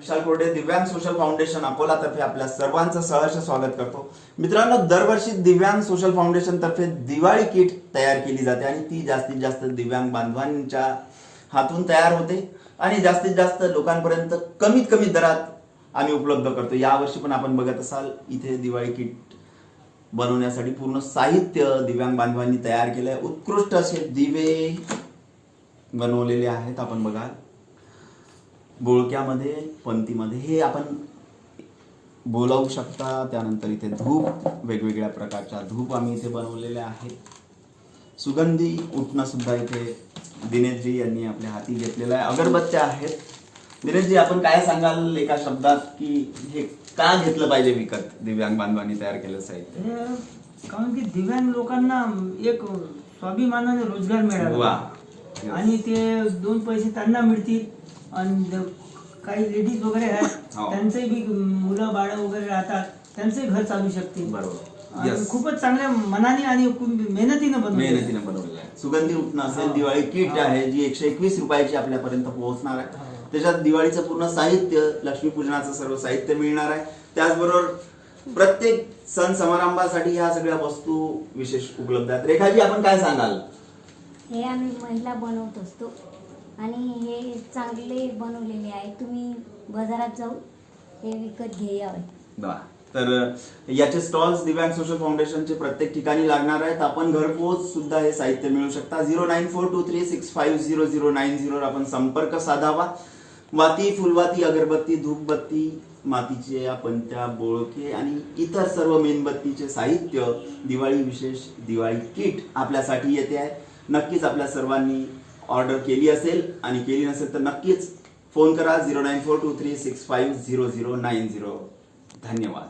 विशाल कोरडे दिव्यांग social foundation अकोलातर्फे आपल्या सर्वांचं सहर्ष स्वागत करतो. मित्रांनो दरवर्षी दिव्यांग सोशल फाउंडेशन तर्फे दिवाळी किट तयार केली जाते आणि ती जास्तीत जास्त दिव्यांग बांधवांच्या हातून तयार होते आणि जास्तीत जास्त लोकांपर्यंत कमीत कमी दरात आम्ही उपलब्ध करतो. यावर्षी पण आपण बघत असाल इथे दिवाळी किट बनवण्यासाठी पूर्ण साहित्य दिव्यांग बांधवांनी तयार केलं आहे उत्कृष्ट असे दिवे बनवलेले आहेत आपण बघाल. बोळक्यामध्ये पंक्तीमध्ये हे आपण बोलावू शकता. त्यानंतर इथे धूप वेगवेगळ्या प्रकारच्या धूप आम्ही इथे बनवलेल्या आहेत. सुगंधी उठणं सुद्धा इथे दिनेशजी यांनी आपल्या हाती घेतलेलं आहे. अगरबत्त्या आहेत. दिनेशजी आपण काय सांगाल एका शब्दात की हे का घेतलं पाहिजे विकत? दिव्यांग बांधवांनी तयार केलं साहित्य. कारण की दिव्यांग लोकांना एक स्वाभिमानाने रोजगार. मिळाला. आणि ते दोन पैसे त्यांना मिळतील. आणि काही लेडीज वगैरे आहेत हो. त्यांचंही बी मुलं बाळ वगैरे राहतात त्यांचंही घर चालू शकतील बरोबर आणि. खूपच चांगल्या मनाने आणि खूप मेहनतीनं बनवलं मेहनतीने बनवलेलं आहे सुगंधी उठणं असेल हा. दिवाळी किट हा. आहे जी एकशे एकवीस रुपयाची आपल्यापर्यंत पोहोचणार आहे. त्याच्यात दिवाळीचं पूर्ण साहित्य लक्ष्मीपूजनाचं सर्व साहित्य मिळणार आहे त्याचबरोबर प्रत्येक सण समारंभासाठी ह्या सगळ्या वस्तू विशेष उपलब्ध आहेत रेखाजी आपण काय सांगाल हे आम्ही महिला बनवत असतो आणि हे चांगले बनवलेले आहे. तुम्ही बाजारात जाऊन हे विकत घ्यावे वा. तर याचे स्टॉल्स दिव्यांग सोशल फाउंडेशनचे प्रत्येक ठिकाणी लागणार आहेत. आपण घरपोच सुद्धा हे साहित्य मिळू शकता. Zero nine four two three six five zero zero nine झिरोवर आपण संपर्क साधावा. माती फुलवाती अगरबत्ती धूपबत्ती मातीचे पंत्या बोळके आणि इतर सर्व मेणबत्तीचे साहित्य दिवाळी विशेष दिवाळी किट आपल्यासाठी येते आहे. नक्कीच आपल्या सर्वांनी ऑर्डर केली असेल आणि केली नसेल तर नक्कीच फोन करा zero nine four two three six five zero zero nine zero धन्यवाद.